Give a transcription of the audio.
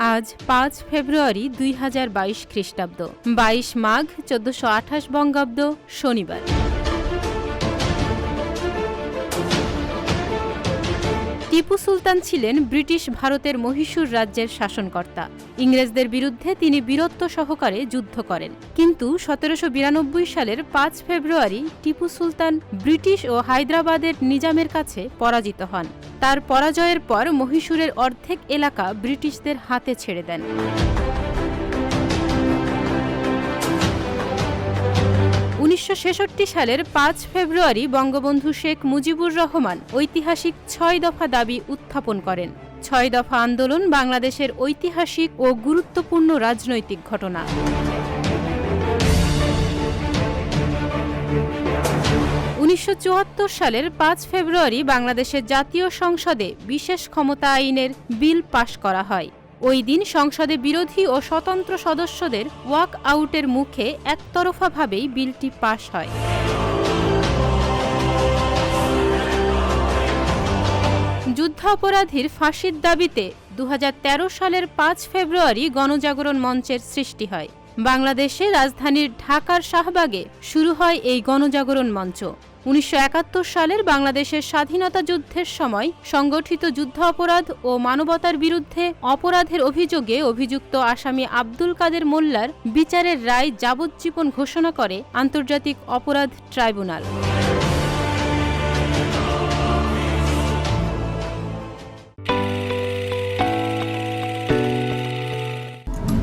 আজ পাঁচ ফেব্রুয়ারি দুই হাজার বাইশ খ্রিস্টাব্দ। বাইশ মাঘ চোদ্দশো আঠাশ বঙ্গাব্দ শনিবার। টিপু সুলতান ছিলেন ব্রিটিশ ভারতের মহীশূর রাজ্যের শাসনকর্তা। ইংরেজদের বিরুদ্ধে তিনি বীরত্ব সহকারে যুদ্ধ করেন। কিন্তু সতেরোশো বিরানব্বই সালের পাঁচ ফেব্রুয়ারি টিপু সুলতান ব্রিটিশ ও হায়দ্রাবাদের নিজামের কাছে পরাজিত হন। তার পরাজয়ের পর মহীশূরের অর্ধেক এলাকা ব্রিটিশদের হাতে ছেড়ে দেন। উনিশশো সালের পাঁচ ফেব্রুয়ারি বঙ্গবন্ধু শেখ মুজিবুর রহমান ঐতিহাসিক ছয় দফা দাবি উত্থাপন করেন। ছয় দফা আন্দোলন বাংলাদেশের ঐতিহাসিক ও গুরুত্বপূর্ণ রাজনৈতিক ঘটনা। উনিশশো চুয়াত্তর সালের পাঁচ ফেব্রুয়ারি বাংলাদেশের জাতীয় সংসদে বিশেষ ক্ষমতা আইনের বিল পাশ করা হয়। ওই দিন সংসদে বিরোধী ও স্বতন্ত্র সদস্যদের ওয়াক আউটের মুখে একতরফাভাবেই বিলটি পাশ হয়। যুদ্ধাপরাধীর ফাঁসির দাবিতে দু হাজার তেরো সালের পাঁচ ফেব্রুয়ারি গণজাগরণ মঞ্চের সৃষ্টি হয়। বাংলাদেশে রাজধানীর ঢাকার শাহবাগে শুরু হয় এই গণজাগরণ মঞ্চ। উনিশশো একাত্তর সালের বাংলাদেশের স্বাধীনতা যুদ্ধের সময় সংগঠিত যুদ্ধাপরাধ ও মানবতার বিরুদ্ধে অপরাধের অভিযোগে অভিযুক্ত আসামি আব্দুল কাদের মোল্লার বিচারের রায় যাবজ্জীবন ঘোষণা করে আন্তর্জাতিক অপরাধ ট্রাইব্যুনাল।